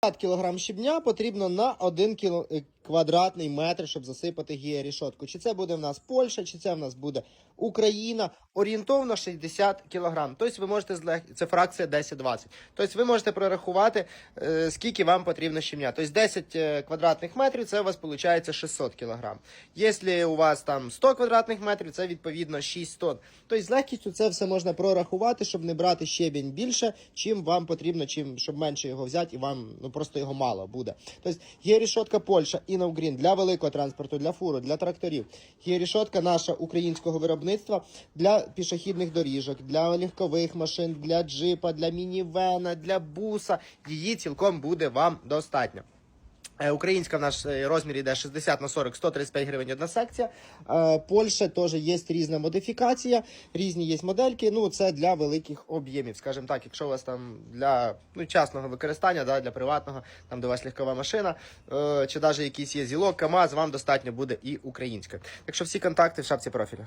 кг щебня потрібно на 1 кіло... квадратний метр, щоб засипати гієрішотку. Чи це буде в нас Польща, чи це в нас буде Україна. Орієнтовно 60 кг. Тобто ви можете це фракція 10-20. Тобто ви можете прорахувати, е, скільки вам потрібно щебня. Тобто 10 е, квадратних метрів це у вас виходить 600 кг. Якщо у вас там 100 квадратних метрів, це відповідно 6 тонн. Тобто з легкістю це все можна прорахувати, щоб не брати щебінь більше, чим вам потрібно, чим щоб менше його взяти, і вам ну просто його мало буде. Тобто є рішотка Польща Інновгрін для великого транспорту, для фуру, для тракторів. Є рішотка наша українського виробництва для пішохідних доріжок, для легкових машин, для джипа, для мінівена, для буса. Її цілком буде вам достатньо. Е, Українська в наш е, розмір йде 60 на 40, 135 гривень одна секція. Е, Польща теж є різна модифікація, різні є модельки. Ну, це для великих об'ємів. Скажімо так, якщо у вас там для ну, частного використання, да, для приватного, там де у вас легкова машина, чи навіть якийсь є зілок, КАМАЗ, вам достатньо буде і українська. Так що всі контакти в шапці профілю.